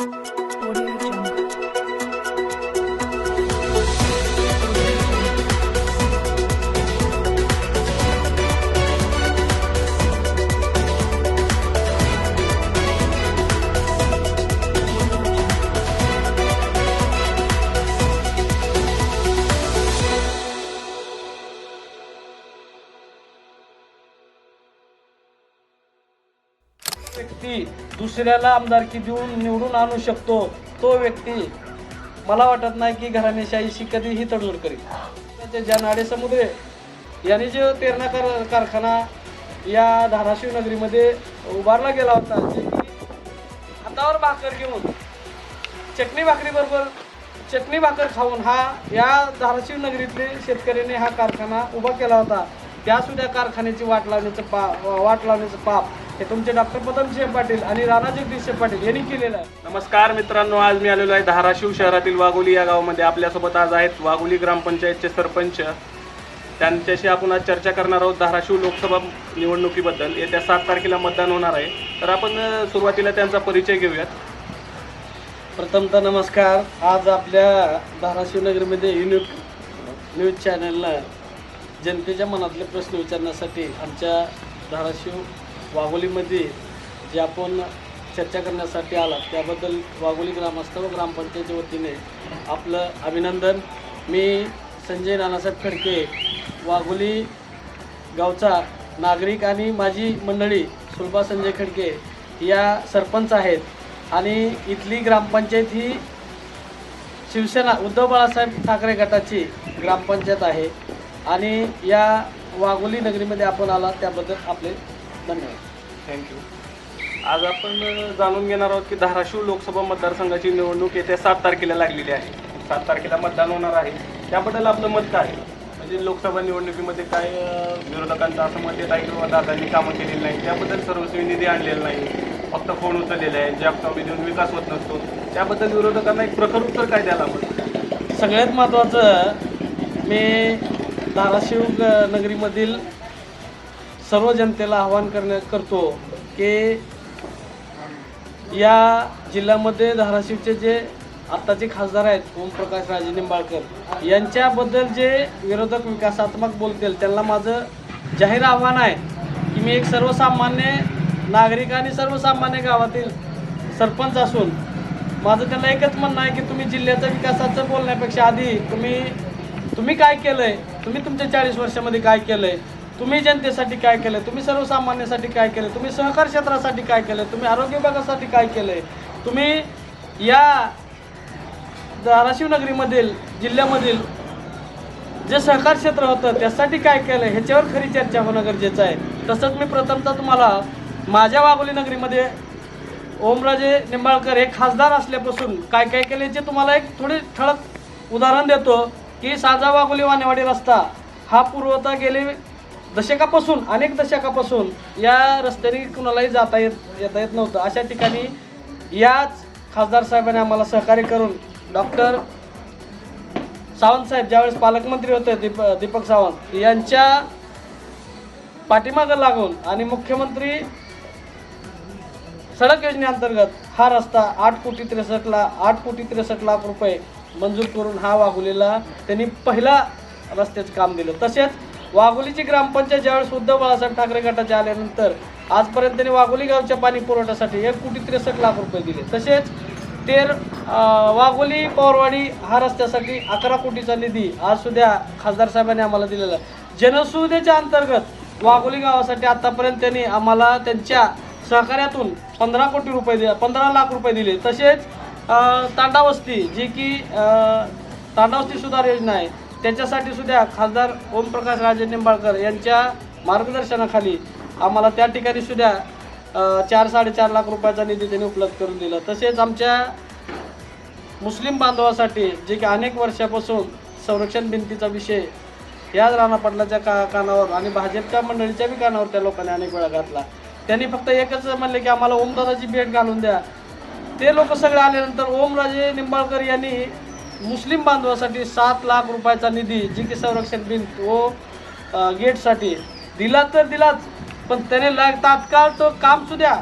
Música दुसऱ्याला आमदारकी देऊन निवडून आणू शकतो तो व्यक्ती मला वाटत नाही की घराणेशाहीशी कधीही तडजोड करेल ज्या नाडे समुद्रे यांनी जो तेरणा कार कारखाना या धाराशिव नगरीमध्ये उभारला गेला होता जे की हातावर भाकर घेऊन चटणी भाकरीबरोबर चटणी भाकर खाऊन हा या धाराशिव नगरीतले शेतकऱ्यांनी हा कारखाना उभा केला होता. त्यासुद्धा कारखान्याची वाट लावण्याचं पा वाट लावण्याचं पाप हे तुमचे डॉक्टर पदमसिंह पाटील आणि राणा जगदीशसिंह पाटील यांनी केलेलं आहे. नमस्कार मित्रांनो आज मी आलेलो आहे धाराशिव शहरातील वाघोली या गावामध्ये. आपल्यासोबत आज आहेत वाघोली ग्रामपंचायतचे सरपंच. त्यांच्याशी आपण आज चर्चा करणार आहोत धाराशिव लोकसभा निवडणुकीबद्दल. येत्या सात तारखेला मतदान होणार आहे. तर आपण सुरुवातीला त्यांचा परिचय घेऊयात. प्रथमतः नमस्कार. आज आपल्या धाराशिव नगरीमध्ये युनिक न्यूज चॅनलला जनतेच्या मनातले प्रश्न विचारण्यासाठी आमच्या धाराशिव वाघोलीमध्ये जे आपण चर्चा करण्यासाठी आला त्याबद्दल वाघोली ग्रामस्थ व ग्रामपंचायतीच्या वतीने आपलं अभिनंदन. मी संजय नानासाहेब खडके वाघोली गावचा नागरिक आणि माझी मंडळी सुलभा संजय खडके या सरपंच आहेत. आणि इथली ग्रामपंचायत ही शिवसेना उद्धव बाळासाहेब ठाकरे गटाची ग्रामपंचायत आहे. आणि या वाघोली नगरीमध्ये आपण आला त्याबद्दल आपले धन्यवाद. थँक्यू आज आपण जाणून घेणार आहोत की धाराशिव लोकसभा मतदारसंघाची निवडणूक येत्या सात तारखेला लागलेली आहे. सात तारखेला मतदान होणार आहे. त्याबद्दल आपलं मत काय? आहे? म्हणजे लोकसभा निवडणुकीमध्ये काय विरोधकांचं असं मत येत आहे की बाबा दादांनी कामं केलेली नाही त्याबद्दल सर्वस्वी निधी आणलेला नाही. फक्त फोन उचललेले आहे. ज्या हप्ता देऊन विकास होत नसतो. त्याबद्दल विरोधकांना एक प्रखर उत्तर काय द्यायला आपण सगळ्यात महत्त्वाचं मी धाराशिव नगरीमधील सर्व जनतेला आवाहन करण्या करतो की या जिल्ह्यामध्ये धाराशिवचे जे आत्ताचे खासदार आहेत ओमप्रकाश राजे निंबाळकर यांच्याबद्दल जे विरोधक विकासात्मक बोलतील त्यांना माझं जाहीर आव्हान आहे की मी एक सर्वसामान्य नागरिक आणि सर्वसामान्य गावातील सरपंच असून माझं त्यांना एकच म्हणणं आहे की तुम्ही जिल्ह्याच्या विकासाचं बोलण्यापेक्षा आधी तुम्ही तुम्ही काय केलं आहे तुम्ही तुमच्या चाळीस वर्षामध्ये काय केलं आहे तुम्ही जनतेसाठी काय केलं तुम्ही सर्वसामान्यासाठी काय केलं तुम्ही सहकार क्षेत्रासाठी काय केलं तुम्ही आरोग्य विभागासाठी काय केलं तुम्ही या धाराशिव नगरीमधील जिल्ह्यामधील जे सहकार क्षेत्र होतं त्यासाठी काय केलं ह्याच्यावर खरी चर्चा होणं गरजेचं आहे. तसंच मी प्रथमतः तुम्हाला माझ्या वाघोली नगरीमध्ये ओमराजे निंबाळकर हे खासदार असल्यापासून काय काय केले जे तुम्हाला एक थोडी ठळक उदाहरण देतो की साजा वाघोली वानेवाडी रस्ता हा पूर्वता गेले दशकापासून अनेक दशकापासून या रस्त्याने कुणालाही जाता येत येता येत नव्हतं. अशा ठिकाणी याच खासदार साहेबांनी आम्हाला सहकार्य करून डॉक्टर सावंत साहेब ज्यावेळेस पालकमंत्री होते दीप दीपक सावंत यांच्या पाठीमागं लागून आणि मुख्यमंत्री सडक योजनेअंतर्गत हा रस्ता आठ कोटी त्रेसष्ट ला आठ कोटी त्रेसष्ट लाख रुपये मंजूर करून हा वागुलेला त्यांनी पहिला रस्त्याचं काम दिलं. तसेच वाघोलीची ग्रामपंचायत ज्यावेळेस उद्धव बाळासाहेब ठाकरे गटाच्या आल्यानंतर आजपर्यंत त्यांनी वाघोली गावच्या पाणी पुरवठ्यासाठी एक कोटी त्रेसष्ट लाख रुपये दिले. तसेच तेर वाघोली पवारवाडी हा रस्त्यासाठी अकरा कोटीचा निधी आज सुद्धा खासदार साहेबांनी आम्हाला दिलेला जनसुविधेच्या अंतर्गत वाघोली गावासाठी आतापर्यंत त्यांनी आम्हाला त्यांच्या सहकार्यातून पंधरा कोटी रुपये दि पंधरा लाख रुपये दिले. तसेच तांडावस्ती जी की तांडावस्ती सुधार योजना आहे त्याच्यासाठी सुद्धा खासदार ओमप्रकाश राजे निंबाळकर यांच्या मार्गदर्शनाखाली आम्हाला त्या ठिकाणी सुद्धा चार साडेचार लाख रुपयाचा निधी त्यांनी उपलब्ध करून दिला. तसेच आमच्या मुस्लिम बांधवासाठी जे की अनेक वर्षापासून संरक्षण भिंतीचा विषय याच राणा पाटलाच्या का कानावर आणि भाजपच्या मंडळीच्या बी कानावर त्या लोकांनी अनेक वेळा घातला. त्यांनी फक्त एकच म्हणले की आम्हाला ओमदादाची भेट घालून द्या. ते लोक सगळे आल्यानंतर ओमराजे निंबाळकर यांनी मुस्लिम बांधवासाठी सात लाख रुपयाचा निधी जी की संरक्षण भिंत व गेटसाठी. दिला तर दिलाच पण त्याने लाग तात्काळ तो काम सुद्धा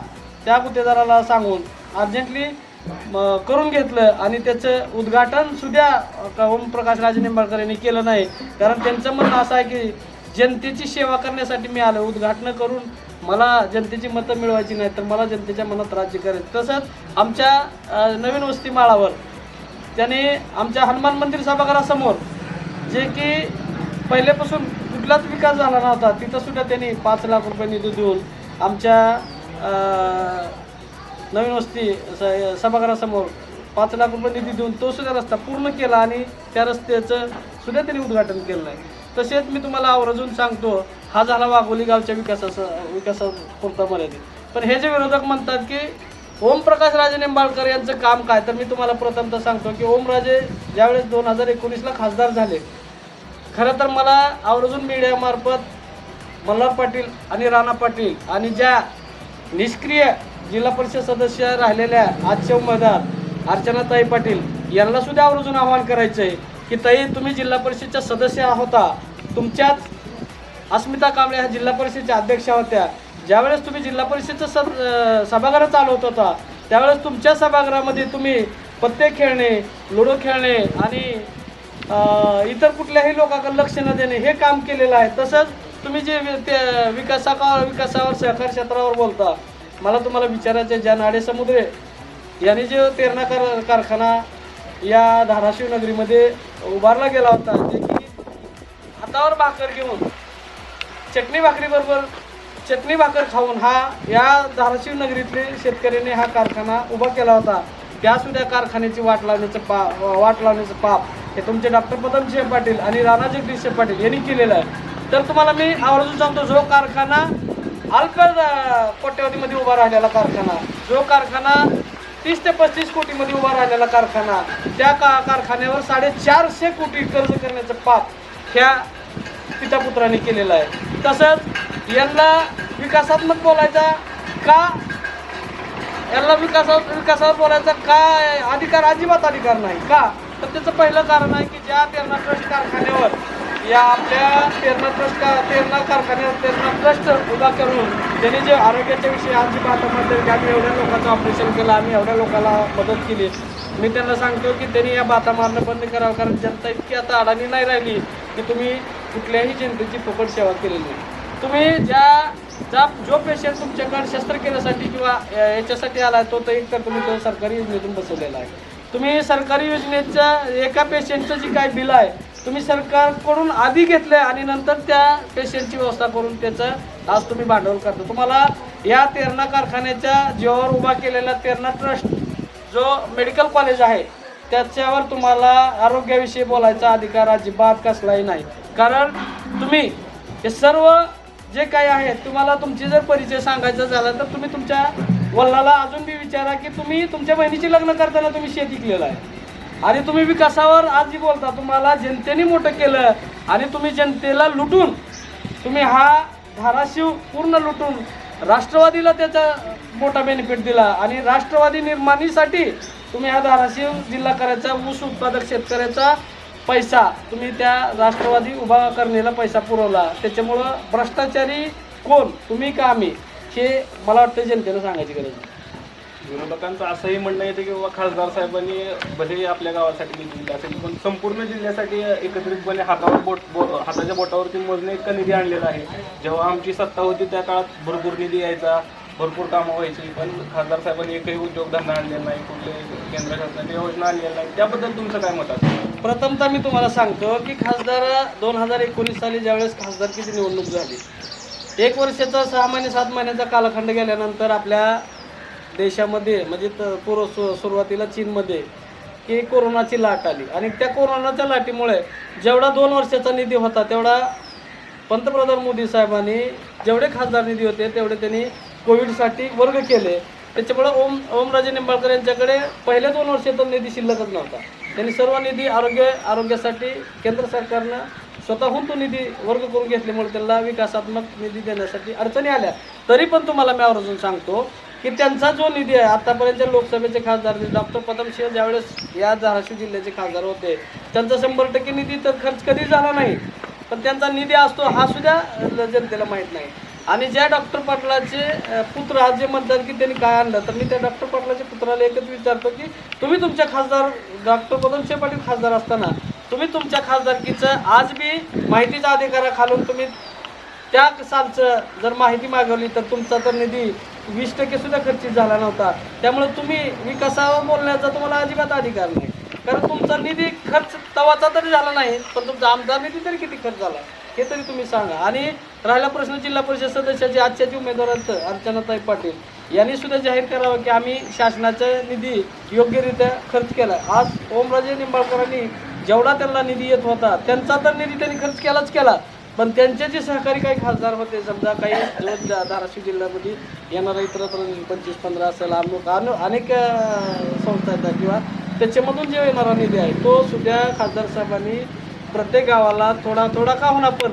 त्या गुत्तेदाराला सांगून अर्जंटली करून घेतलं आणि त्याचं उद्घाटन सुद्धा ओमप्रकाश राजे निंबाळकर यांनी केलं नाही. कारण त्यांचं म्हणणं असं आहे की जनतेची सेवा करण्यासाठी मी आलो उद्घाटनं करून मला जनतेची मतं मिळवायची नाही तर मला जनतेच्या मनात राज्य करायचं. तसंच आमच्या नवीन वस्ती माळावर त्याने आमच्या हनुमान मंदिर सभागृहासमोर जे की पहिल्यापासून कुठलाच विकास झाला नव्हता तिथंसुद्धा त्यांनी पाच लाख रुपये निधी देऊन आमच्या नवीन वस्ती स- सभागृहासमोर पाच लाख रुपये निधी देऊन तो सुद्धा रस्ता पूर्ण केला आणि त्या रस्त्याचं सुद्धा त्यांनी उद्घाटन केलं आहे तसेच मी तुम्हाला आवर्जून सांगतो हा झाला वाघोली गावच्या विकासाचा विकासापुरता मर्यादित. पण हे जे विरोधक म्हणतात की ओमप्रकाश राजे निंबाळकर यांचं काम काय? तर मी तुम्हाला प्रथमतः सांगतो की ओमराजे ज्यावेळेस दोन हजार एकोणीसला खासदार झाले खरं तर मला आवर्जून मीडियामार्फत मल्हार पाटील आणि राणा पाटील आणि ज्या निष्क्रिय जिल्हा परिषद सदस्य राहिलेल्या आजचे उमेदवार अर्चनाताई पाटील यांना सुद्धा आवर्जून आवाहन करायचं आहे की ताई तुम्ही जिल्हा परिषदच्या सदस्य होता तुमच्याच अस्मिता कांबळे ह्या जिल्हा परिषदेच्या अध्यक्षा होत्या ज्यावेळेस तुम्ही जिल्हा परिषदचं सद सभागृह चालवत होता त्यावेळेस तुमच्या सभागृहामध्ये तुम्ही पत्ते खेळणे लुडो खेळणे आणि इतर कुठल्याही लोकांकडे लक्ष न देणे हे काम केलेलं आहे. तसंच तुम्ही जे वि- ते विकासाका विकासावर सहकार क्षेत्रावर बोलता मला तुम्हाला विचारायचं आहे, ज्या नाडे समुद्रे यांनी जे तेरणा कार कारखाना या धाराशिव नगरीमध्ये उभारला गेला होता जे की हातावर भाकर घेऊन चटणी भाकरीबरोबर चटणी भाकर खाऊन हा या धाराशिव नगरीतले शेतकऱ्याने हा कारखाना उभा केला होता. त्या सुद्धा कारखान्याची वाट लावण्याचं पा वाट लावण्याचं पाप हे तुमचे डॉक्टर पदमसिंह पाटील आणि राणा जगदीशसिंह पाटील यांनी केलेलं आहे. तर तुम्हाला मी आवर्जून सांगतो जो कारखाना अल्प कोट्यवधीमध्ये उभा राहिलेला कारखाना जो कारखाना तीस ते पस्तीस कोटीमध्ये उभा राहिलेला कारखाना त्या का कारखान्यावर साडेचारशे कोटी कर्ज करण्याचं पाप ह्या पितापुत्राने केलेलं आहे. तसंच यांना विकासात्मक बोलायचा का? यांना विकासा विकासावर बोलायचा काय अधिकार अजिबात अधिकार नाही. का? तर त्याचं पहिलं कारण आहे की ज्या तेरणा ट्रस्ट कारखान्यावर या आपल्या तेरणा ट्रस्ट का तेरणा कारखान्यावर तेरणा ट्रस्ट उभा करून त्यांनी जे आरोग्याच्या विषयी आमची बाता मारली की आम्ही एवढ्या लोकांचं ऑपरेशन केलं आम्ही एवढ्या लोकांना मदत केली. मी त्यांना सांगतो की त्यांनी या बाता मारणं बंद करावं कारण जनता इतकी आता अडाणी नाही राहिली की तुम्ही कुठल्याही जनतेची फुकट सेवा केलेली नाही. तुम्ही ज्या ज्या जो पेशंट तुमच्याकडे शस्त्रक्रियेसाठी किंवा याच्यासाठी आला तो तर एक तर तुम्ही तो सरकारी योजनेतून बसवलेला आहे. तुम्ही सरकारी योजनेच्या एका पेशंटचं जी काय बिल आहे तुम्ही सरकारकडून आधी घेतलं आहे आणि नंतर त्या पेशंटची व्यवस्था करून त्याचं आज तुम्ही भांडवल करता. तुम्हाला या तेरणा कारखान्याच्या जीवावर उभा केलेला तेरणा ट्रस्ट जो मेडिकल कॉलेज आहे त्याच्यावर तुम्हाला आरोग्याविषयी बोलायचा अधिकार अजिबात कसलाही नाही. कारण तुम्ही हे सर्व जे काही आहे तुम्हाला तुमची जर परिचय सांगायचा झाला तर तुम्ही तुमच्या वल्लाला अजून बी विचारा की तुम्ही तुमच्या बहिणीची लग्न करताना तुम्ही शेती केलेलं आहे. आणि तुम्ही विकासावर आज जी बोलता तुम्हाला जनतेने मोठं केलं आणि तुम्ही जनतेला लुटून तुम्ही हा धाराशिव पूर्ण लुटून राष्ट्रवादीला त्याचा मोठा बेनिफिट दिला आणि राष्ट्रवादी निर्माणीसाठी तुम्ही हा धाराशिव जिल्हा करायचा ऊस उत्पादक शेतकऱ्याचा पैसा तुम्ही त्या राष्ट्रवादी उभा करण्याला पैसा पुरवला. त्याच्यामुळं भ्रष्टाचारी कोण? तुम्ही का आम्ही? हे मला वाटतं जनतेनं सांगायची गरज आहे विरोधकांचं असंही म्हणणं येतं की बाबा खासदार साहेबांनी भले आपल्या गावासाठी निधी दिला असेल पण संपूर्ण जिल्ह्यासाठी एकत्रितपणे हातावर बोट बो हाताच्या बोटावरती मोजणे इतका निधी आणलेला आहे. जेव्हा आमची सत्ता होती त्या काळात भरपूर निधी यायचा. भरपूर कामं व्हायची पण खासदार साहेबांनी एकही उद्योगधंदा आणलेला नाही कुठले केंद्र शासनाची योजना आणलेली नाही. त्याबद्दल तुमचं काय मत असेल? प्रथमतः मी तुम्हाला सांगतो की खासदार दोन हजार एकोणीस साली ज्यावेळेस खासदारकीची निवडणूक झाली एक वर्षाचा सहा महिने सात महिन्याचा कालखंड गेल्यानंतर आपल्या देशामध्ये म्हणजे पूर्व सु सुरुवातीला चीनमध्ये की कोरोनाची लाट आली. आणि त्या कोरोनाच्या लाटीमुळे जेवढा दोन वर्षाचा निधी होता तेवढा पंतप्रधान मोदी साहेबांनी जेवढे खासदार निधी होते तेवढे त्यांनी कोविडसाठी वर्ग केले. त्याच्यामुळं ओम ओमराजे निंबाळकर यांच्याकडे पहिल्या दोन वर्षाचा निधी शिल्लकच नव्हता. त्यांनी सर्व निधी आरोग्य आरोग्यासाठी केंद्र सरकारनं स्वतःहून तो निधी वर्ग करून घेतल्यामुळे त्यांना विकासात्मक निधी देण्यासाठी अडचणी आल्या. तरी पण तुम्हाला मी आवर्जून सांगतो की त्यांचा जो निधी आहे आतापर्यंत लोकसभेचे खासदार डॉक्टर पदमसिंह ज्यावेळेस या धाराशिव जिल्ह्याचे खासदार होते त्यांचा शंभर टक्के निधी तर खर्च कधी झाला नाही. पण त्यांचा निधी असतो हा सुद्धा जनतेला माहीत नाही. आणि ज्या डॉक्टर पाटलाचे पुत्र आज जे म्हणतात की त्यांनी काय आणलं तर मी त्या डॉक्टर पाटलाच्या पुत्राला एकच विचारतो की तुम्ही तुमच्या खासदार डॉक्टर पदमशे पाटील खासदार असताना तुम्ही तुमच्या खासदारकीचं आज बी माहितीच्या अधिकाराखालून तुम्ही त्या सालचं जर माहिती मागवली तर तुमचा तर निधी वीस टक्के सुद्धा खर्चित झाला नव्हता. त्यामुळे तुम्ही विकासावर बोलण्याचा तुम्हाला अजिबात अधिकार नाही. कारण तुमचा निधी खर्च तवाचा तरी झाला नाही पण तुमचा आमदार निधी तरी किती खर्च झाला हे तरी तुम्ही सांगा. आणि राहिला प्रश्न जिल्हा परिषद सदस्याचे आजच्या उमेदवारांत उमेदवार अर्चनाताई पाटील यांनी सुद्धा जाहीर करावं की आम्ही शासनाचा निधी योग्यरित्या खर्च केला आज ओमराजे निंबाळकरांनी जेवढा त्यांना निधी येत होता त्यांचा तर निधी त्यांनी खर्च केलाच केला. पण त्यांचे जे सहकारी काही खासदार होते समजा काही जो धाराशिव जिल्ह्यामध्ये येणारा इतरत्र पंचवीस पंधरा असेल अमुक अनु अनेक संस्था आहेत किंवा त्याच्यामधून जे येणारा निधी आहे तो सुद्धा खासदार साहेबांनी प्रत्येक गावाला थोडा थोडा का होणार पण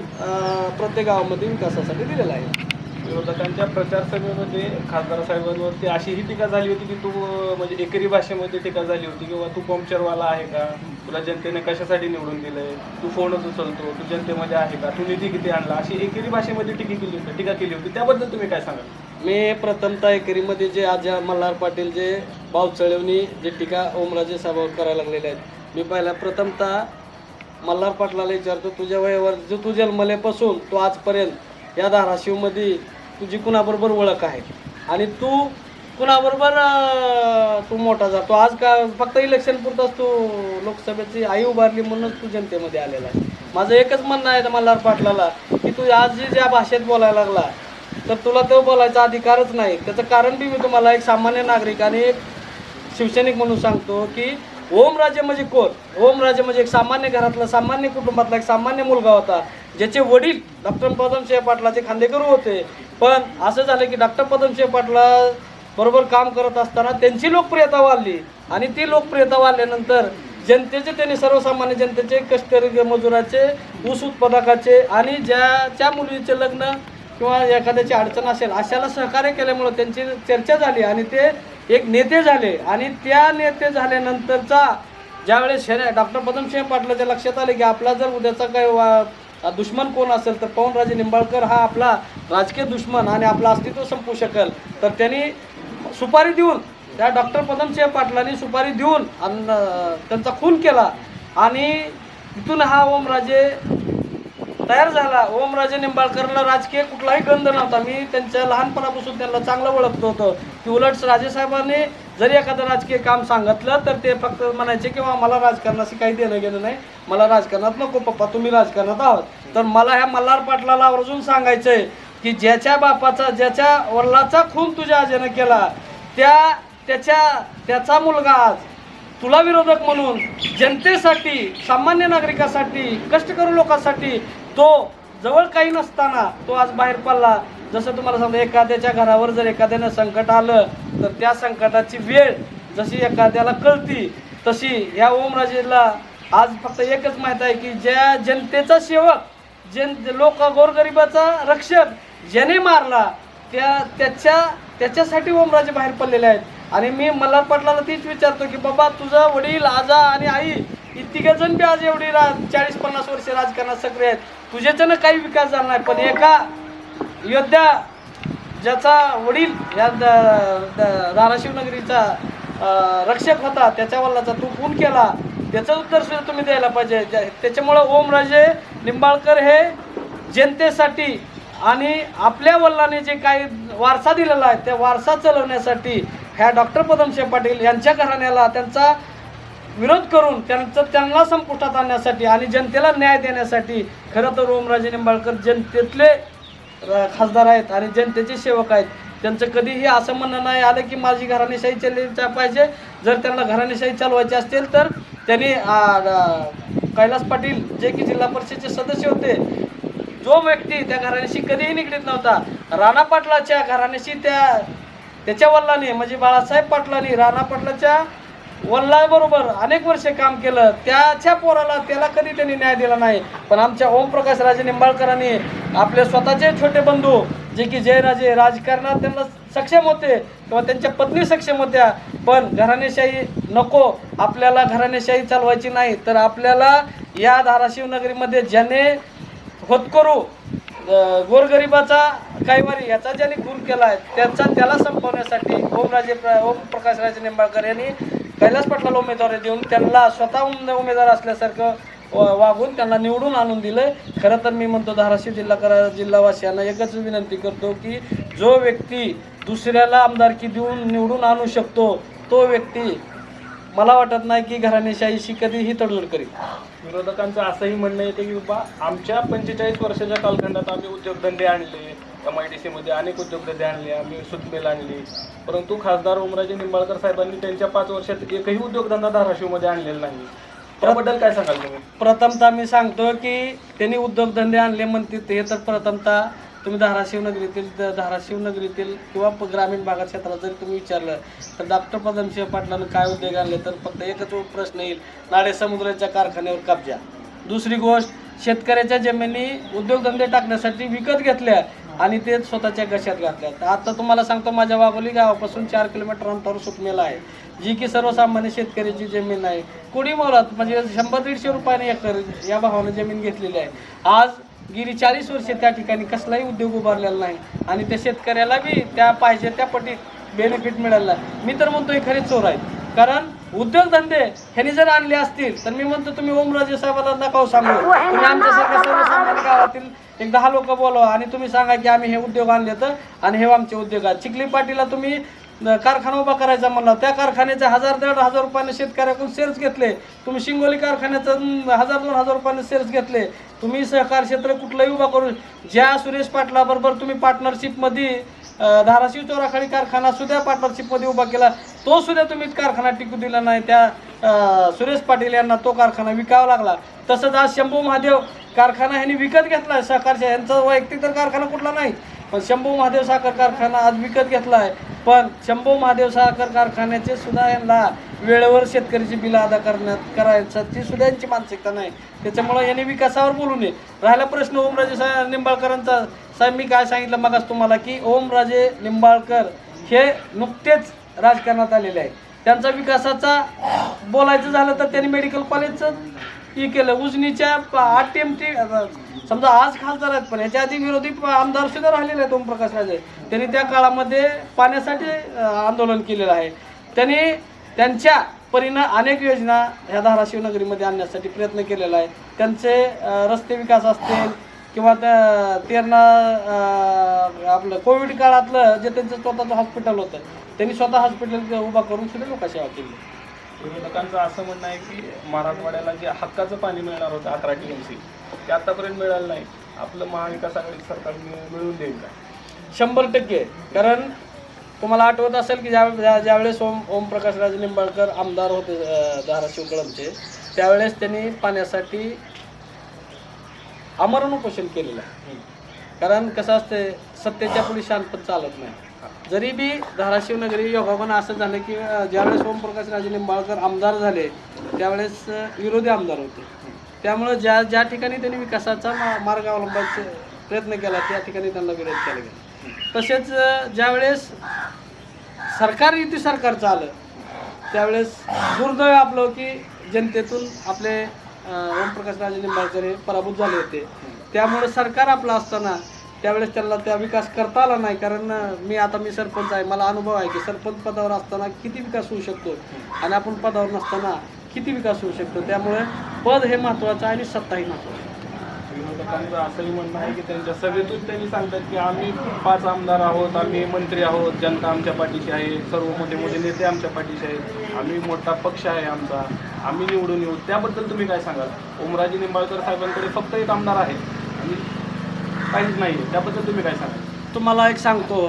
प्रत्येक गावामध्ये विकासासाठी दिलेला आहे. विरोधकांच्या प्रचार सभेमध्ये खासदार साहेबांवरती अशीही टीका झाली होती की तू म्हणजे एकेरी भाषेमध्ये टीका झाली होती किंवा तू पंक्चरवाला आहे का? तुला जनतेने कशासाठी निवडून दिलंय? तू फोनच उचलतो तू जनतेमध्ये आहे का? तू निधी किती आणला? अशी एकेरी भाषेमध्ये टीका केली होती टीका केली होती. त्याबद्दल तुम्ही काय सांगाल? मी प्रथमतः एकेरीमध्ये जे आज मल्हार पाटील जे बावचळवणी जे टीका ओमराजे साहेबावर करायला लागलेले आहेत मी पहिला प्रथमतः मल्हार पाटलाला विचारतो तुझ्या वयावर जो तू जन्मल्यापासून तो आजपर्यंत या धाराशिवमध्ये तुझी कुणाबरोबर ओळख आहे? आणि तू कुणाबरोबर तू मोठा जातो आज का फक्त इलेक्शन पुरताच तू लोकसभेची आई उभारली म्हणूनच तू जनतेमध्ये आलेला आहे. माझं एकच म्हणणं आहे मल्हार पाटलाला की तू आज जे ज्या भाषेत बोलायला लागला तर तुला तो बोलायचा अधिकारच नाही. त्याचं कारण बी मी तुम्हाला एक सामान्य नागरिक आणि एक शिवसैनिक म्हणून सांगतो की ओमराजे म्हणजे कोण? ओमराजे म्हणजे एक सामान्य घरातला सामान्य कुटुंबातला एक सामान्य मुलगा होता ज्याचे वडील डॉक्टर पदमसिंह पाटलाचे खांदेकरू होते. पण असं झालं की डॉक्टर पदमसिंह पाटला बरोबर काम करत असताना त्यांची लोकप्रियता वाढली. आणि ती लोकप्रियता वाढल्यानंतर जनतेचे त्यांनी सर्वसामान्य जनतेचे कष्टकरी मजुराचे ऊस उत्पादकाचे आणि ज्याच्या मुलीचे लग्न किंवा एखाद्याची अडचण असेल अशाला सहकार्य केल्यामुळं त्यांची चर्चा झाली आणि ते एक नेते झाले आणि त्या नेते झाल्यानंतरचा ज्यावेळेस शे डॉक्टर पदमसिंह पाटलाच्या लक्षात आले की आपला जर उद्याचा काय वा दुश्मन कोण असेल तर पवनराजे निंबाळकर हा आपला राजकीय दुश्मन आणि आपलं अस्तित्व संपू शकेल. तर त्यांनी सुपारी देऊन त्या डॉक्टर पदमसिंह पाटलांनी सुपारी देऊन त्यांचा खून केला. आणि तिथून हा ओमराजे तयार झाला. ओमराजे निंबाळकरला राजकीय कुठलाही गंध नव्हता. मी त्यांच्या लहानपणापासून त्यांना चांगलं ओळखत होतं. की उलट राजेसाहेबांनी जरी एखादं राजकीय काम सांगितलं तर ते फक्त म्हणायचे किंवा मला राजकारणाशी काही देणं गेलं नाही. मला राजकारणात नको पप्पा तुम्ही राजकारणात आहात. तर मला ह्या मल्हार पाटलाला आवर्जून सांगायचंय की ज्याच्या बापाचा ज्याच्या वडिलाचा खून तुझ्या आजीनं केला त्या त्याच्या त्याचा मुलगा आज तुला विरोधक म्हणून जनतेसाठी सामान्य नागरिकासाठी कष्टकरू लोकांसाठी तो जवळ काही नसताना तो आज बाहेर पडला. जसं तुम्हाला सांगतो एखाद्याच्या घरावर जर एखाद्यानं संकट आलं तर त्या संकटाची वेळ जशी एखाद्याला कळती तशी ह्या ओमराजेला आज फक्त एकच माहीत आहे की ज्या जनतेचा सेवक जन लोक गोरगरिबाचा रक्षक ज्याने मारला त्या त्याच्या त्याच्यासाठी ओमराजे बाहेर पडलेले आहेत. आणि मी मला पटलाला तीच विचारतो की बाबा तुझा वडील आजा आणि आई ही तिघजण बी आज एवढी रा चाळीस पन्नास वर्षे राजकारणात सक्रिय आहेत. तुझ्याच्यानं काही विकास झाला नाही पण एका योद्धा ज्याचा वडील या द- द- रक्षक होता त्याच्या वडिलाचा तू खून केला त्याचं उत्तर सुद्धा तुम्ही द्यायला पाहिजे. त्याच्यामुळं ओमराजे निंबाळकर हे जनतेसाठी आणि आपल्या वल्लाने जे काही वारसा दिलेला आहे त्या वारसा चालवण्यासाठी ह्या डॉक्टर पदमशे पाटील यांच्या घराण्याला त्यांचा विरोध करून त्यांचं त्यांना संपुष्टात आणण्यासाठी आणि जनतेला न्याय देण्यासाठी खरं तर ओमराजे निंबाळकर जनतेतले खासदार आहेत आणि जनतेचे सेवक आहेत. त्यांचं कधीही असं म्हणणं नाही आलं की माझी घराणेशाही चालली पाहिजे. जर त्यांना घराणेशाही चालवायची असतील तर त्यांनी कैलास पाटील जे की जिल्हा परिषदेचे सदस्य होते जो व्यक्ती त्या घराण्याशी कधीही निगडीत नव्हता राणा पाटलाच्या घराण्याशी त्या त्याच्या वल्लाने म्हणजे बाळासाहेब पाटलांनी राणा पाटलाच्या वल्लाबरोबर अनेक वर्षे काम केलं. त्याच्या पोराला त्याला कधी त्यांनी न्याय दिला नाही. पण आमच्या ओमप्रकाश राजे निंबाळकरांनी आपले स्वतःचे छोटे बंधू जे की जयराजे राजकारणात त्यांना सक्षम होते किंवा त्यांच्या पत्नी सक्षम होत्या. पण घराणेशाही नको. आपल्याला घराणेशाही चालवायची नाही. तर आपल्याला या धाराशिव नगरीमध्ये ज्याने होतकरू गोरगरिबाचा कैवारी याचा ज्याने खून केला आहे त्याचा त्याला संपवण्यासाठी ओमराजे प्र- ओम प्रकाशराजे निंबाळकर यांनी कैलास पाटलाला उमेदवारी देऊन त्यांना स्वतः उमेदवार असल्यासारखं वागून त्यांना निवडून आणून दिलं खरं तर मी म्हणतो धाराशिव जिल्हा करा जिल्हावासियांना एकच विनंती करतो की जो व्यक्ती दुसऱ्याला आमदारकी देऊन निवडून आणू शकतो तो व्यक्ती मला वाटत नाही की घराणेशाहीशी कधीही तडजोड करेल विरोधकांचं असंही म्हणणं येते की बाबा आमच्या पंचेचाळीस वर्षाच्या कालखंडात आम्ही उद्योगधंदे आणले एम आय डी सीमध्ये अनेक उद्योगधंदे आणले आम्ही सुतमेल आणली. परंतु खासदार ओमराजे निंबाळकर साहेबांनी त्यांच्या पाच वर्षात एकही उद्योगधंदा धाराशिवमध्ये आणलेला नाही. त्याबद्दल काय सांगाल तुम्ही? प्रथमतः मी सांगतो की त्यांनी उद्योगधंदे आणले म्हणते ते तर प्रथमतः तुम्ही धाराशिव नगरीतील धाराशिव नगरीतील किंवा प- ग्रामीण भागात क्षेत्रात जर तुम्ही विचारलं तर डॉक्टर पदमसिंह पाटलानं काय उद्योग आणले तर फक्त एकच प्रश्न येईल. नाडे समुद्राच्या कारखान्यावर कब्जा. दुसरी गोष्ट शेतकऱ्याच्या जमिनी उद्योगधंदे टाकण्यासाठी विकत घेतल्या. आणि ते स्वतःच्या गशात घातल्या. तर आता तुम्हाला सांगतो माझ्या वाघोली गावापासून चार किलोमीटर अंतरावर सुटमेला आहे. जी की सर्वसामान्य शेतकऱ्याची जमीन आहे. कुणी मोलात? म्हणजे शंभर दीडशे रुपयाने एकर या भावाने जमीन घेतलेली आहे. आज गेली चाळीस वर्षे त्या ठिकाणी कसलाही उद्योग उभारलेला नाही. आणि त्या शेतकऱ्याला बी त्या पाहिजे त्या पटीत बेनिफिट मिळाला. नाही. मी तर म्हणतो हे खरे चोर आहेत. कारण उद्योगधंदे ह्यांनी जर आणले असतील तर मी म्हणतो तुम्ही ओमराजे साहेबाला नकाव हो सांगू. तुम्ही आमच्यासारख्या सर्वसामान्य गावातील एक दहा लोक बोलवा आणि तुम्ही सांगा की आम्ही हे उद्योग आणले तर आणि हे आमचे उद्योग आहेत. चिखली पाटीला तुम्ही कारखाना उभा करायचा म्हणला त्या कारखान्याचे हजार दीड हजार रुपयाने शेतकऱ्याकडून शेअर्स घेतले. तुम्ही शिंगोली कारखान्याचं हजार दोन हजार रुपयाने शेअर्स घेतले. तुम्ही सहकार क्षेत्र कुठलंही उभा करू ज्या सुरेश पाटलाबरोबर तुम्ही पार्टनरशिपमध्ये धाराशिव चोराखाडी कारखाना सुद्धा पार्टनरशिपमध्ये उभा केला तो सुद्धा तुम्ही कारखाना टिकू दिला नाही. त्या सुरेश पाटील यांना तो कारखाना विकावा लागला. तसंच आज शंभू महादेव कारखाना ह्यांनी विकत घेतला आहे. सहकारच्या यांचा वैयक्तिक तर कारखाना कुठला नाही पण शंभू महादेव साखर कारखाना आज विकत घेतला आहे पण शंभू महादेव साखर कारखान्याचे सुद्धा यांना वेळेवर शेतकऱ्याची बिलं अदा करण्यात करायची सुद्धा यांची मानसिकता नाही. त्याच्यामुळं यांनी विकासावर बोलू नये. राहिला प्रश्न ओमराजे सा निंबाळकरांचा. साहेब मी काय सांगितलं मगाच तुम्हाला की ओमराजे निंबाळकर हे नुकतेच राजकारणात आलेले आहे त्यांचा विकासाचा बोलायचं झालं तर त्यांनी मेडिकल कॉलेजचं हे केलं उजनीच्या आठ टी एम टी समजा आज खासदार आहेत पण याच्या आधी विरोधी आमदार सुद्धा राहिलेले आहेत ओमप्रकाश राजे। त्यांनी त्या काळामध्ये पाण्यासाठी आंदोलन केलेलं आहे. त्यांनी त्यांच्या परीनं अनेक योजना ह्या धाराशिव नगरीमध्ये आणण्यासाठी प्रयत्न केलेला आहे. त्यांचे रस्ते विकास असतील किंवा त्या तेरणा आपलं कोविड काळातलं जे त्यांचं स्वतःचं हॉस्पिटल होतं त्यांनी स्वतः हॉस्पिटल उभा करून सुद्धा लोकसेवा केली. विरोधकांचं असं म्हणणं आहे की मराठवाड्याला जे हक्काचं पाणी मिळणार होतं अकरा टी एम सी ते आतापर्यंत मिळालं नाही. आपलं महाविकास आघाडी सरकार मिळून मिळवून देईल का? शंभर टक्के. कारण तुम्हाला आठवत असेल की ज्या ज्या- ज्यावेळेस ओम ओमप्रकाश राजे निंबाळकर आमदार होते धाराशिव कळमचे त्यावेळेस त्यांनी पाण्यासाठी आमरण उपोषण केलेलं आहे. कारण कसं असते सत्तेच्या पुढे शांतपत चालत नाही. जरी बी धाराशिव नगरी योगावन असं झालं की ज्यावेळेस ओमप्रकाश राजे निंबाळकर आमदार झाले त्यावेळेस विरोधी आमदार होते. त्यामुळं ज्या ज्या ठिकाणी त्यांनी विकासाचा मार्ग अवलंबायचा प्रयत्न केला त्या ठिकाणी त्यांना विरोध केला गेला. तसेच ज्यावेळेस सरकार युती सरकारचं आलं त्यावेळेस दुर्दैव आपलं की जनतेतून आपले ओमप्रकाश राजे निंबाळकर हे पराभूत झाले होते. त्यामुळं सरकार आपलं असताना त्यावेळेस त्यांना त्या विकास करता आला नाही. कारण मी आता मी सरपंच आहे. मला अनुभव आहे की सरपंच पदावर असताना किती विकास होऊ शकतो? आणि आपण पदावर नसताना किती विकास होऊ शकतो? त्यामुळे पद हे महत्त्वाचं आहे आणि सत्ताही महत्त्वाची विरोधकांचं असंही म्हणणं आहे की त्यांच्या सभेतून त्यांनी सांगतात की आम्ही पाच आमदार आहोत आम्ही मंत्री आहोत जनता आमच्या पाठीशी आहे सर्व मोठे मोठे नेते आमच्या पाठीशी आहेत. आम्ही मोठा पक्ष आहे आमचा. आम्ही निवडून येऊ. त्याबद्दल तुम्ही काय सांगाल? ओमराजे निंबाळकर साहेबांकडे फक्त एक आमदार आहे. आणि काहीच नाही आहे. त्याबद्दल तुम्ही काय सांगा? तुम्हाला एक सांगतो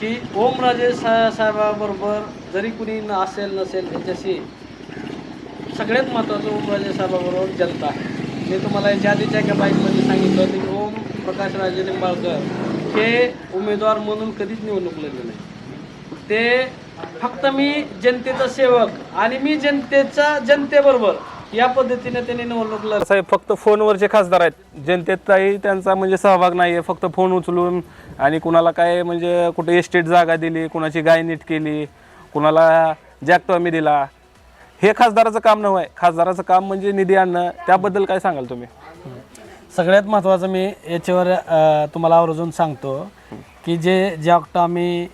की ओमराजे सा साहेबाबरोबर जरी कुणी न असेल नसेल त्याच्याशी सगळ्यात महत्त्वाचं ओमराजे साहेबाबरोबर जनता आहे. मी तुम्हाला याच्या आधीच्या एका बाईकमध्ये सांगितलं होतं की ओम प्रकाश राजे निंबाळकर हे उमेदवार म्हणून कधीच निवडणूक लढले नाही ते फक्त मी जनतेचा सेवक आणि मी जनतेचा जनतेबरोबर या पद्धतीने त्यांनी निवडणूक लढ साहेब फक्त फोनवरचे खासदार आहेत जनतेतही त्यांचा म्हणजे सहभाग नाही आहे फक्त फोन उचलून आणि कुणाला काय म्हणजे कुठे एस्टेट जागा दिली कुणाची गाय नीट केली कुणाला जॅक्टॉमी दिला हे खासदाराचं काम नव्हे खासदाराचं काम म्हणजे निधी आणणं त्याबद्दल काय सांगाल तुम्ही? सगळ्यात महत्त्वाचं मी याच्यावर अ, तुम्हाला आवर्जून सांगतो की जे आम्ही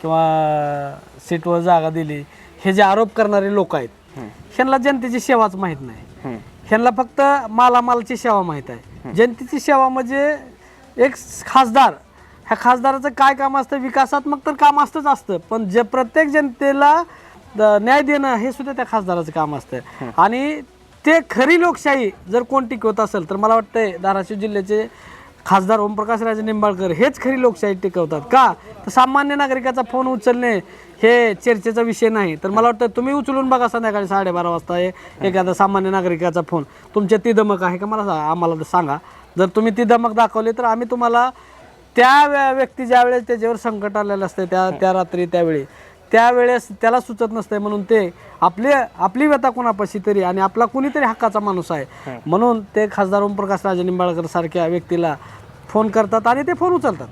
किंवा सीटवर जागा दिली हे जे आरोप करणारे लोक आहेत ह्यांना जनतेची सेवाच माहीत नाही. ह्यांना फक्त मालामालची सेवा माहीत आहे. जनतेची सेवा म्हणजे एक खासदार. ह्या खासदाराचं काय काम असतं? विकासात्मक तर काम असतंच असतं. पण जे प्रत्येक जनतेला न्याय देणं हे सुद्धा त्या खासदाराचं काम असतं. आणि ते खरी लोकशाही जर कोण टिकवत असेल तर मला वाटतंय धाराशिव जिल्ह्याचे खासदार ओमप्रकाश राजे निंबाळकर हेच खरी लोकशाही टिकवतात. का? तर सामान्य नागरिकाचा फोन उचलणे हे चर्चेचा विषय नाही. तर मला वाटतं तुम्ही उचलून बघा संध्याकाळी साडेबारा वाजता एखादा सामान्य नागरिकाचा फोन. तुमच्या ती दमक आहे का मला आम्हाला सांगा. जर तुम्ही ती दमक दाखवली तर आम्ही तुम्हाला त्या व्य- व्यक्ती ज्या वेळेस त्याच्यावर संकट आलेलं असतं त्या त्या रात्री त्यावेळी त्यावेळेस त्याला सुचत नसते म्हणून ते आपले आपली व्यथा कोणापाशी तरी आणि आपला कुणीतरी हक्काचा माणूस आहे. म्हणून ते खासदार ओमप्रकाश राजे निंबाळकर सारख्या व्यक्तीला फोन करतात आणि ते फोन उचलतात.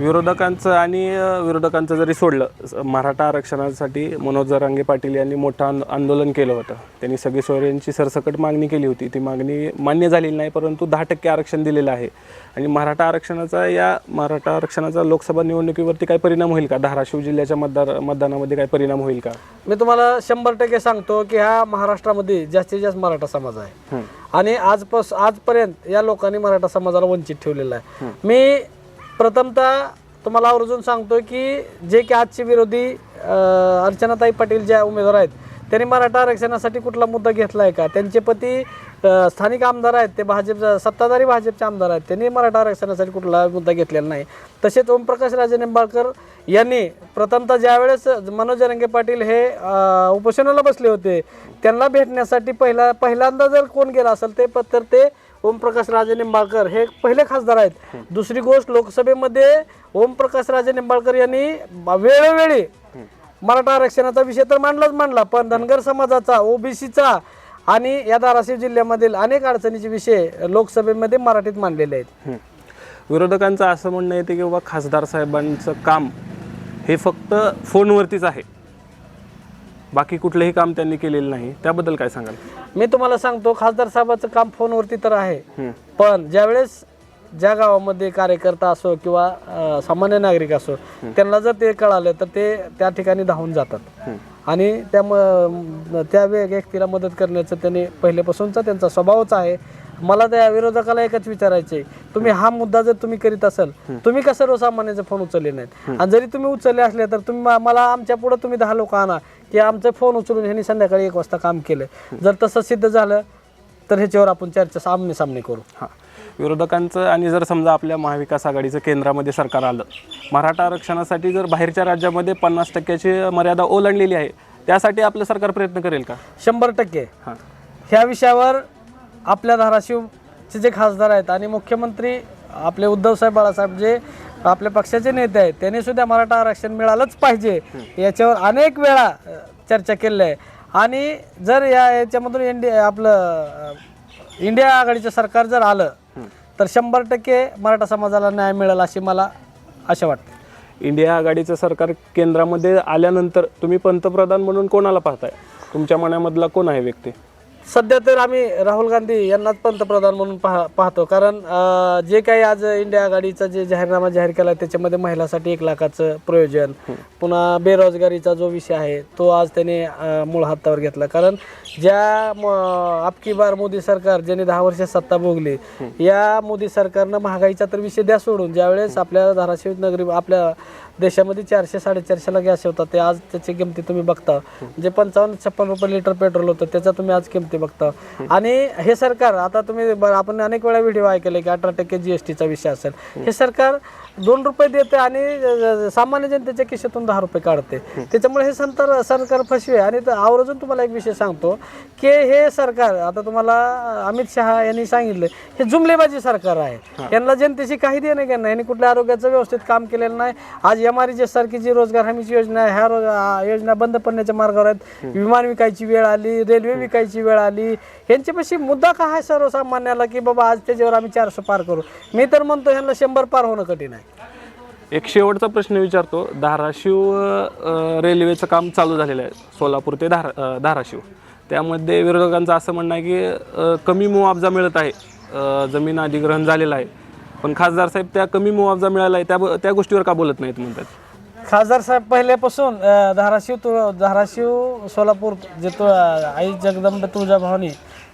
विरोधकांचं आणि विरोधकांचं जरी सोडलं मराठा आरक्षणासाठी मनोज जरांगे पाटील यांनी मोठं आंद- आंदोलन केलं होतं. त्यांनी सगळी सोयऱ्यांची सरसकट मागणी केली होती. ती मागणी मान्य झालेली नाही परंतु दहा टक्के आरक्षण दिलेलं आहे. आणि मराठा आरक्षणाचा या मराठा आरक्षणाचा लोकसभा निवडणुकीवरती काय परिणाम होईल का? धाराशिव जिल्ह्याच्या मतदार मतदानामध्ये काय परिणाम होईल का? मी तुम्हाला शंभर टक्के सांगतो की ह्या महाराष्ट्रामध्ये जास्तीत जास्त मराठा समाज आहे. आणि आजपास आजपर्यंत या लोकांनी मराठा समाजाला वंचित ठेवलेला आहे. मी प्रथमतः तुम्हाला आवर्जून सांगतो की जे की आजचे विरोधी अर्चनाताई पाटील ज्या उमेदवार आहेत त्यांनी मराठा आरक्षणासाठी कुठला मुद्दा घेतला आहे का? त्यांचे पती स्थानिक आमदार आहेत ते भाजप सत्ताधारी भाजपचे आमदार आहेत त्यांनी मराठा आरक्षणासाठी कुठला मुद्दा घेतलेला नाही. तसेच ओमप्रकाश राजे निंबाळकर यांनी प्रथमतः ज्यावेळेस मनोज जरंगे पाटील हे उपोषणाला बसले होते त्यांना भेटण्यासाठी पहिला पहिल्यांदा जर कोण गेला असेल ते प- तर ते ओमप्रकाश राजे निंबाळकर हे पहिले खासदार आहेत. दुसरी गोष्ट लोकसभेमध्ये ओमप्रकाश राजे निंबाळकर यांनी वेळोवेळी मराठा आरक्षणाचा विषय तर मांडलाच मांडला पण धनगर समाजाचा ओबीसीचा आणि या धाराशिव जिल्ह्यामधील अनेक अडचणीचे विषय लोकसभेमध्ये मराठीत मांडलेले आहेत. विरोधकांचं असं म्हणणं येते की बाबा खासदार साहेबांचं काम हे फक्त फोनवरतीच आहे. बाकी कुठलंही काम त्यांनी केलेलं नाही. त्याबद्दल काय सांगाल? मी तुम्हाला सांगतो खासदार साहेबाचं काम फोनवरती तर आहे. पण ज्यावेळेस ज्या गावामध्ये कार्यकर्ता असो किंवा सामान्य नागरिक असो त्यांना जर ते कळालं तर ते त्या ठिकाणी धावून जातात. आणि त्या म- त्या व्य- व्यक्तीला मदत करण्याचं त्यांनी पहिल्यापासूनचा त्यांचा स्वभावच आहे. मला त्या विरोधकाला एकच विचारायचे तुम्ही हा मुद्दा जर तुम्ही करीत असाल तुम्ही का सर्वसामान्यांचे फोन उचलले नाहीत? आणि जरी तुम्ही उचलले असले तर तुम्ही मला आमच्या पुढे तुम्ही दहा लोक आणा. की आमचे फोन उचलून ह्यांनी संध्याकाळी एक वाजता काम केलं. जर तसं सिद्ध झालं तर ह्याच्यावर आपण चर्चा सामने सामने करू. हां. विरोधकांचं आणि जर समजा आपल्या महाविकास आघाडीचं केंद्रामध्ये सरकार आलं मराठा आरक्षणासाठी जर बाहेरच्या राज्यामध्ये पन्नास टक्क्याची मर्यादा ओलांडलेली आहे त्यासाठी आपलं सरकार प्रयत्न करेल का? शंभर टक्के. हां. ह्या विषयावर आपल्या धाराशिवचे जे खासदार आहेत आणि मुख्यमंत्री आपले उद्धवसाहेब बाळासाहेब जे आपल्या पक्षाचे नेते आहेत त्यांनी सुद्धा मराठा आरक्षण मिळालंच पाहिजे. याच्यावर अनेक वेळा अ, चर्चा केलेली आहे. आणि जर या याच्यामधून इंडिया आपलं अ, इंडिया आघाडीचं सरकार जर आलं तर शंभर टक्के मराठा समाजाला न्याय मिळेल अशी मला आशा वाटते. इंडिया आघाडीचं सरकार केंद्रामध्ये आल्यानंतर तुम्ही पंतप्रधान म्हणून कोणाला पाहताय? तुमच्या मनामधला कोण आहे व्यक्ती? सध्या तर आम्ही राहुल गांधी यांनाच पंतप्रधान म्हणून पाह पाहतो. कारण जे काही आज इंडिया आघाडीचा जे जाहीरनामा जाहीर केला त्याच्यामध्ये महिलासाठी एक लाखाचं प्रयोजन पुन्हा बेरोजगारीचा जो विषय आहे तो आज त्याने मूळ हातावर घेतला. कारण ज्या आपकी बार मोदी सरकार ज्याने दहा वर्ष सत्ता भोगली या मोदी सरकारनं महागाईचा तर विषय द्या सोडून. ज्यावेळेस आपल्या धाराशिव नगरी आपल्या देशामध्ये चारशे साडेचारशेला गॅस होता ते आज त्याची किमती तुम्ही बघता. जे पंचावन्न छप्पन रुपये लिटर पेट्रोल होतं त्याचा तुम्ही आज किमती बघता. आणि हे सरकार आता तुम्ही आपण अनेक वेळा व्हिडिओ ऐकले की अठरा टक्के जीएसटीचा विषय असेल. हे सरकार दोन रुपये देते आणि अ, सामान्य जनतेच्या खिशातून दहा रुपये काढते. त्याच्यामुळे हे संतर सरकार फसवे आणि त- आवर्जून तुम्हाला एक विषय सांगतो की हे सरकार आता तुम्हाला अमित शहा यांनी सांगितलं हे जुमलेबाजी सरकार आहे. यांना जनतेशी काही देणं घेणं नाही. यांनी कुठल्या आरोग्याचं व्यवस्थित काम केलेलं नाही. आज एम आर सारखी जी रोजगार हमीची योजना आहे ह्या रोज आ, योजना बंद पडण्याच्या मार्गावर आहेत. विमान विकायची वेळ आली रेल्वे विकायची वेळ आली. यांच्यापाशी मुद्दा काय आहे सर्वसामान्याला की बाबा आज त्याच्यावर आम्ही चारशे पार करू? मी तर म्हणतो ह्यांना शंभर पार होणं कठीण आहे. एक शेवटचा प्रश्न विचारतो. धाराशिव रेल्वेचं काम चालू झालेलं आहे. सोलापूर ते धारा धाराशिव. त्यामध्ये विरोधकांचं असं म्हणणं आहे की कमी मुआवजा मिळत आहे. जमीन अधिग्रहण झालेलं आहे. पण खासदार साहेब त्या कमी मुआवजा मिळाला आहे त्या त्या गोष्टीवर का बोलत नाहीत म्हणतात? खासदार साहेब पहिल्यापासून धाराशिव तु धाराशिव सोलापूर जे तु आई जगदंब तुळजाभवानी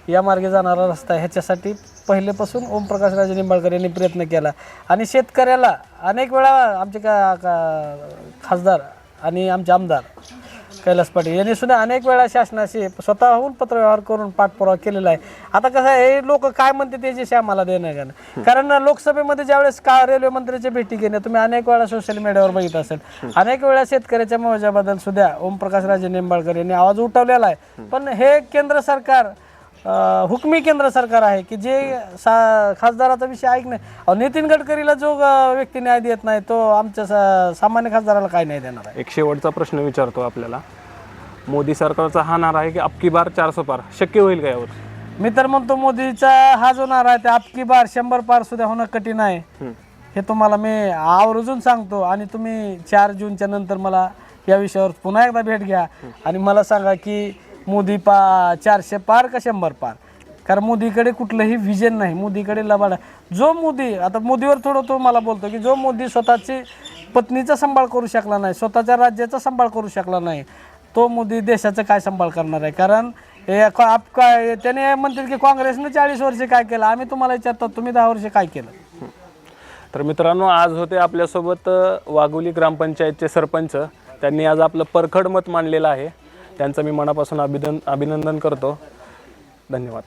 या मार्गे जाणारा रस्ता आहे. ह्याच्यासाठी पहिलेपासून ओमप्रकाश राजे निंबाळकर यांनी प्रयत्न केला. आणि शेतकऱ्याला अनेक वेळा आमचे का का खासदार आणि आमचे आमदार कैलास पाटील यांनी सुद्धा अनेक वेळा शासनाशी स्वतःहून पत्रव्यवहार करून पाठपुरावा केलेला आहे. आता कसं आहे हे लोक काय म्हणते त्याच्याशी आम्हाला देणं घेणं कारण लोकसभेमध्ये ज्यावेळेस का रेल्वे मंत्र्याची भेटी घेणे तुम्ही अनेक वेळा सोशल मीडियावर बघितलं असेल. अनेक वेळा शेतकऱ्याच्या मोजाबद्दल सुद्धा ओमप्रकाश राजे निंबाळकर यांनी आवाज उठवलेला आहे. पण हे केंद्र सरकार हुकमी केंद्र सरकार आहे की जे सा खासदाराचा विषय ऐक नाही. नितीन गडकरीला जो व्यक्ती न्याय देत नाही तो आमच्या सा- सामान्य खासदाराला काय नाही देणार आहे? एक शेवटचा प्रश्न विचारतो आपल्याला. मोदी सरकारचा हा नारा आहे की अबकी बार चारसो पार? शक्य होईल का यावर? मी तर म्हणतो मोदीचा हा जो नारा आहे ते आपकी बार शंभर पार सुद्धा होणं कठीण आहे. हे तुम्हाला मी आवर्जून सांगतो आणि तुम्ही चार जूनच्या नंतर मला या विषयावर पुन्हा एकदा भेट घ्या. आणि मला सांगा की मोदी पा चारशे पार का शंभर पार? कारण मोदीकडे कुठलंही विजन नाही. मोदीकडे लबाड. जो मोदी आता मोदीवर थोडं तो मला बोलतो की जो मोदी स्वतःची पत्नीचा सांभाळ करू शकला नाही स्वतःच्या राज्याचा सांभाळ करू शकला नाही तो मोदी देशाचं काय सांभाळ करणार आहे? कारण हे आप काय त्याने म्हणतील की काँग्रेसने चाळीस वर्षे काय केलं? आम्ही तुम्हाला विचारतो तुम्ही दहा वर्षे काय केलं? तर मित्रांनो आज होते आपल्यासोबत अ, वाघोली ग्रामपंचायतचे सरपंच. त्यांनी आज आपलं परखड मत मांडलेलं आहे. त्यांचं मी मनापासून अभिनंदन अभिनंदन करतो. धन्यवाद.